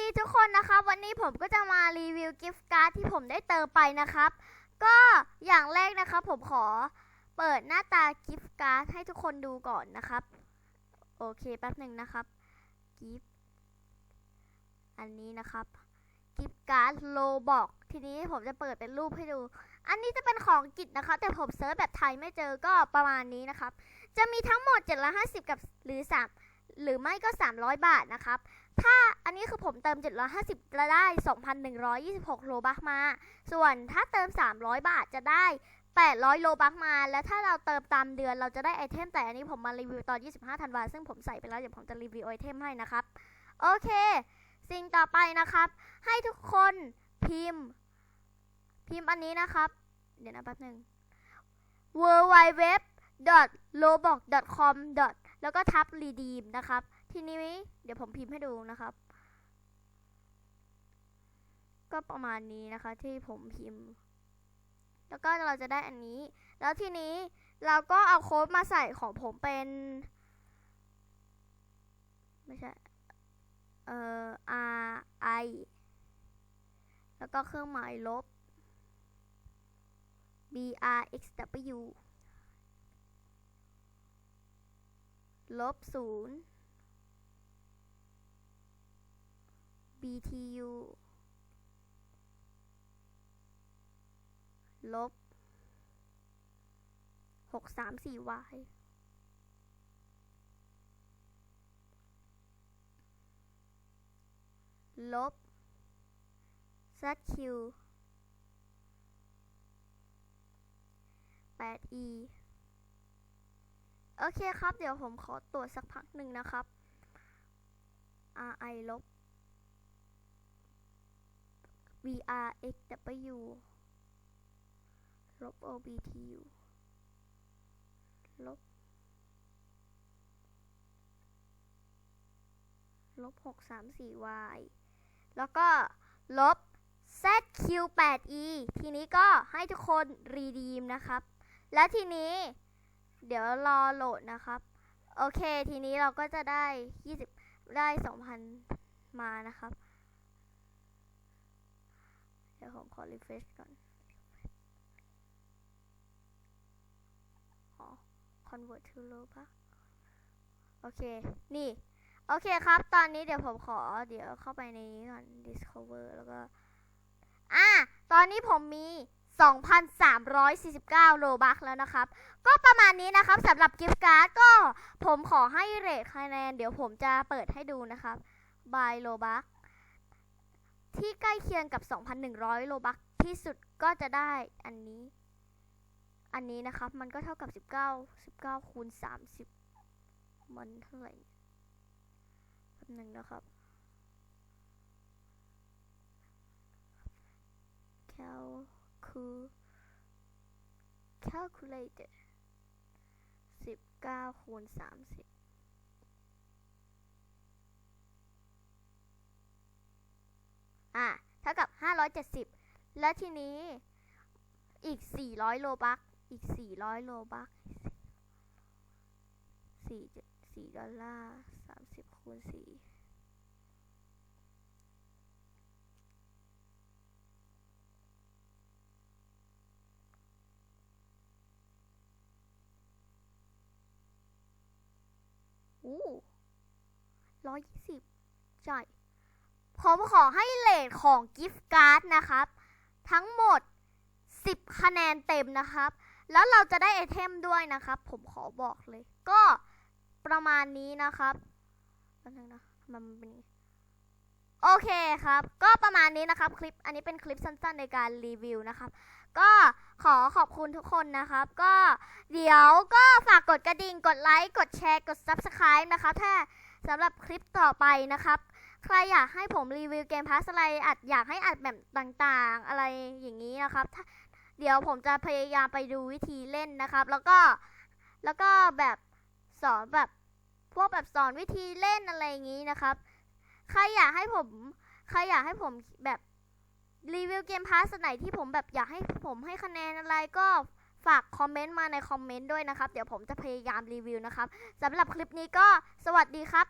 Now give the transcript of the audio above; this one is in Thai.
ดีทุกคนนะครับ วันนี้ผมก็จะมารีวิวกิฟต์การ์ดที่ผมได้เติมไปนะครับ ก็อย่างแรกนะครับ ผมขอเปิดหน้าตากิฟต์การ์ดให้ทุกคนดูก่อนนะครับ โอเคแป๊บหนึ่งนะครับกิฟต์อันนี้นะครับกิฟต์การ์ดโลบอกทีนี้ผมจะเปิดเป็นรูปให้ดู อันนี้จะเป็นของกิจนะคะ แต่ผมเซิร์ชแบบไทยไม่เจอก็ประมาณนี้นะครับ จะมีทั้งหมด750กับหรือ3 หรือไม่ก็ 300 บาทนะครับ ถ้าอันนี้คือผมเติม 750 จะได้ 2,126 โลบัคมา ส่วนถ้าเติม 300 บาทจะได้ 800 โลบัคมา และถ้าเราเติมตามเดือนเราจะได้ไอเทม แต่อันนี้ผมมารีวิวตอน 25 ธันวาซึ่งผมใส่ไปแล้ว เดี๋ยวผมจะรีวิวไอเทมให้นะครับ โอเค สิ่งต่อไปนะครับ ให้ทุกคนพิมพ์ พิมพ์อันนี้นะครับ เดี๋ยวนะแป๊บหนึ่ง w w w r o b o x c o m แล้วก็ทับ redeem นะครับ ทีนี้เดี๋ยวผมพิมพ์ให้ดูนะครับ ก็ประมาณนี้นะคะที่ผมพิมพ์ แล้วก็เราจะได้อันนี้ แล้วทีนี้เราก็เอาโค้ดมาใส่ของผมเป็น ไม่ใช่เอ่อ R I แล้วก็เครื่องหมายลบ B R X W ลบศูนย์ BTU ลบหกสามสี่ Y ลบ ZQ 8 E โอเคครับ เดี๋ยวผมขอตรวจสักพักหนึ่งนะครับ RI ลบ VRXW ลบ OBTU ลบ ลบหกสามสี่ Y แล้วก็ลบ ZQ8E ทีนี้ก็ให้ทุกคนรีดีมนะครับ แล้วทีนี้ เดี๋ยวรอโหลดนะครับ โอเคทีนี้เราก็จะได้ 20 ได้ 2,000 มานะครับ เดี๋ยวผมขอ refresh ก่อนอ๋อ convert to low ปะโอเค นี่ โอเคครับ ตอนนี้เดี๋ยวผมขอ เดี๋ยวเข้าไปในนี้ก่อน discover แล้วก็ อะ ตอนนี้ผมมี 2,349 โลบัคแล้วนะครับ ก็ประมาณนี้นะครับสำหรับกิฟต์การ์ดก็ผมขอให้เรทคะแนน เดี๋ยวผมจะเปิดให้ดูนะครับ by โลบัคที่ใกล้เคียงกับ 2,100 โลบัคที่สุดก็จะได้อันนี้ อันนี้นะครับ มันก็เท่ากับ 19 19คูณ30 มันเท่าไหร่แป๊บหนึ่งนะครับ คือ calculated สิบเก้าคูณสามสิบอะเท่ากับห้าร้อยเจ็ดสิบและทีนี้อีกสี่ร้อยโลบักอีกสี่ร้อยโลบักสี่สี่ดอลลาร์สามสิบคูณสี่ อู้ร้อยยี่สิบใช่ ผมขอให้เลทของกิฟต์การ์ดนะครับ ทั้งหมด 10 คะแนนเต็มนะครับ แล้วเราจะได้ไอเทมด้วยนะครับ ผมขอบอกเลย ก็ประมาณนี้นะครับแป๊บนึงนะมันเป็นโอเคครับ ก็ประมาณนี้นะครับ คลิป อันนี้เป็นคลิปสั้นๆในการรีวิวนะครับ ก็ขอขอบคุณทุกคนนะครับ ก็เดี๋ยวก็ฝากกดกระดิ่ง กดไลค์ กดแชร์ กด Subscribe นะคะถ้าสำหรับคลิปต่อไปนะครับ ใครอยากให้ผมรีวิวเกมพาสอะไรอัดอยากให้อัดแบบต่างๆ อะไรอย่างนี้นะครับถ้าเดี๋ยวผมจะพยายามไปดูวิธีเล่นนะครับ แล้วก็แล้วก็แบบสอนแบบพวกแบบสอนวิธีเล่นอะไรอย่างนี้นะครับ ใครอยากให้ผม ใครอยากให้ผมแบบ รีวิวเกมพาสไหนที่ผมแบบอยากให้ผมให้คะแนนอะไรก็ฝากคอมเมนต์มาในคอมเมนต์ด้วยนะครับ เดี๋ยวผมจะพยายามรีวิวนะครับสำหรับคลิปนี้ก็สวัสดีครับ